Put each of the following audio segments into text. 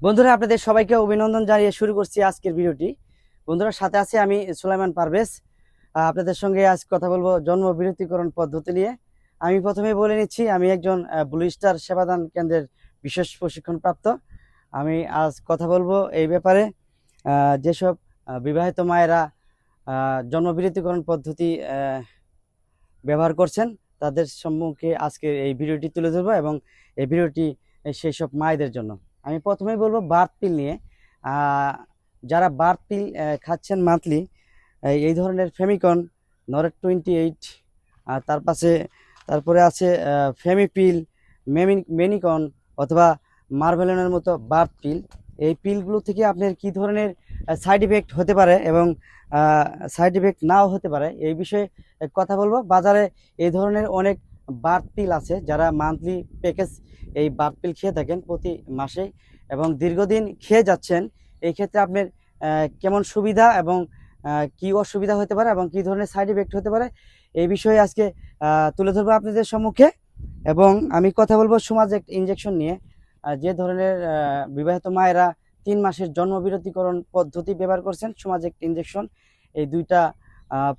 বন্ধুরা আপনাদের সবাইকে অভিনন্দন জানিয়ে শুরু করছি আজকের ভিডিওটি। বন্ধুরা সাথে আছি আমি সুলাইমান পারভেজ। আপনাদের সঙ্গে আজ কথা বলব জন্ম বিরতিকরণ পদ্ধতি নিয়ে। আমি প্রথমে বলে নিচ্ছি আমি একজন ব্লু স্টার সেবাদান কেন্দ্রের বিশেষ প্রশিক্ষণ প্রাপ্ত আমি আজ কথা বলব এই ব্যাপারে যেসব বিবাহিত মায়েরা আহ, জন্ম বিরতিকরণ পদ্ধতি ব্যবহার করছেন তাদের সম্মুখে আজকে এই ভিডিওটি তুলে ধরবো এবং এই ভিডিওটি সেই সব মায়েদের জন্য। আমি প্রথমেই বলব বার্থ পিল নিয়ে। যারা বার্থ পিল খাচ্ছেন মান্থলি, এই ধরনের ফেমিকন, নরেট টোয়েন্টি এইট, আর তার পাশে, তারপরে আছে ফেমিপিল মেমি মেনিকন, অথবা মার্ভেলনের মতো বার্থ পিল। এই পিলগুলো থেকে আপনার কি ধরনের সাইড ইফেক্ট হতে পারে এবং সাইড ইফেক্ট নাও হতে পারে, এই বিষয়ে কথা বলব। বাজারে এই ধরনের অনেক বার্থ পিল আছে, যারা মান্থলি প্যাকেজ এই বার্থ পিল খেয়ে থাকেন প্রতি মাসে এবং দীর্ঘদিন খেয়ে যাচ্ছেন, এই ক্ষেত্রে আপনার কেমন সুবিধা এবং কি অসুবিধা হতে পারে এবং কি ধরনের সাইড ইফেক্ট হতে পারে, এই বিষয়ে আজকে তুলে ধরবো আপনাদের সম্মুখে এবং আমি কথা বলব সমাজ ইঞ্জেকশন নিয়ে। যে ধরনের বিবাহিত মায়েরা তিন মাসের জন্মবিরতিকরণ পদ্ধতি ব্যবহার করছেন, সমাজ ইঞ্জেকশন এই দুইটা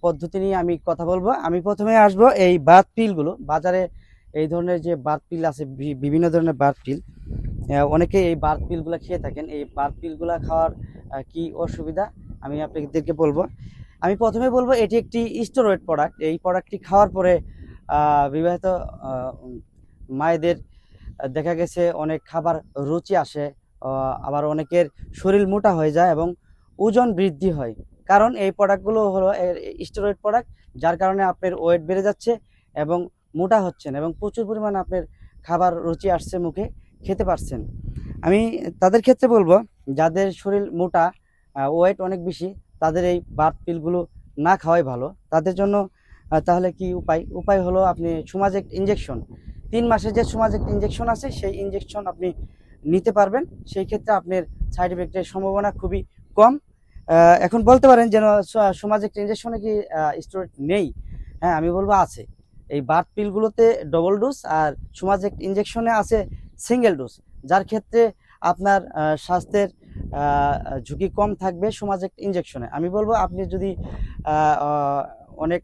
পদ্ধতি নিয়ে আমি কথা বলব। আমি প্রথমে আসব এই বার্থ পিলগুলো। বাজারে এই ধরনের যে বার্থ পিল আছে বিভিন্ন ধরনের বার্থ পিল। অনেকে এই বার্থ পিলগুলো খেয়ে থাকেন। এই বার্থ পিলগুলো খাওয়ার কি অসুবিধা? আমি আপনাদেরকে বলব। আমি প্রথমে বলব, এটি একটি স্টেরয়েড প্রোডাক্ট। এই প্রোডাক্টটি খাওয়ার পরে বিবাহিত মায়েদের দেখা গেছে অনেক খাবার রুচি আসে। আবার অনেকের শরীর মোটা হয়ে যায় এবং ওজন বৃদ্ধি হয়। কারণ এই প্রোডাক্টগুলো হলো স্টেরয়েড প্রোডাক্ট যার কারণে আপনার ওয়েট বেড়ে যাচ্ছে এবং মোটা হচ্ছেন এবং প্রচুর পরিমাণে আপনার খাবার রুচি আসছে মুখে, খেতে পারছেন। আমি তাদের ক্ষেত্রে বলব, যাদের শরীর মোটা ওয়েট অনেক বেশি, তাদের এই বার্থ পিলগুলো না খাওয়াই ভালো। তাদের জন্য তাহলে কি উপায়? উপায় হলো আপনি সুমাজেক্ট ইঞ্জেকশন তিন মাসের যে সুমাজেক্ট ইঞ্জেকশন আছে, সেই ইঞ্জেকশন আপনি নিতে পারবেন। সেই ক্ষেত্রে আপনার সাইড ইফেক্টের সম্ভাবনা খুবই কম। এখন বলতে পারেন যেন সমাজেক্ট ইঞ্জেকশনে কি স্টোরেট নেই? হ্যাঁ আমি বলব আছে। এই বার্থ পিলগুলোতে ডবল ডোজ আর সমাজেক্ট ইঞ্জেকশনে আছে সিঙ্গেল ডোজ যার ক্ষেত্রে আপনার স্বাস্থ্যের ঝুঁকি কম থাকবে সমাজেক্ট ইঞ্জেকশনে আমি বলব আপনি যদি অনেক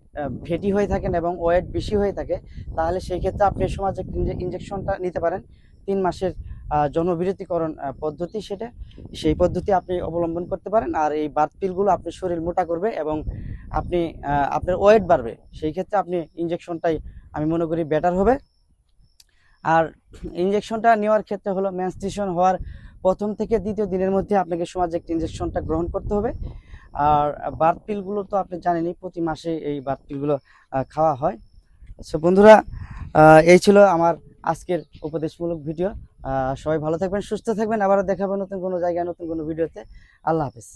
ফেটি হয়ে থাকেন এবং ওয়েট বেশি হয়ে থাকে, তাহলে সেই ক্ষেত্রে আপনি সমাজেক্ট ইঞ্জেকশনটা নিতে পারেন। তিন মাসের আহ, পদ্ধতি সেটা সেই পদ্ধতি আপনি অবলম্বন করতে পারেন। আর এই বার্থ পিলগুলো আপনার শরীর মোটা করবে এবং আপনি আপনার ওয়েট বাড়বে। সেই ক্ষেত্রে আপনি ইঞ্জেকশনটাই আমি মনে করি বেটার হবে। আর ইঞ্জেকশনটা নেওয়ার ক্ষেত্রে হলো মেনস্ট্রেশন হওয়ার প্রথম থেকে দ্বিতীয় দিনের মধ্যে আপনাকে সমাজে ইঞ্জেকশনটা গ্রহণ করতে হবে। আর বার্থ পিলগুলো তো আপনি জানেনই প্রতি মাসে এই বার্থ পিলগুলো খাওয়া হয়। সো বন্ধুরা এই ছিল আমার আজকের উপদেশমূলক ভিডিও। সবাই ভালো থাকবেন, সুস্থ থাকবেন। আবারও দেখাবো নতুন কোনো জায়গায়, নতুন কোনো ভিডিওতে। আল্লাহ হাফেজ।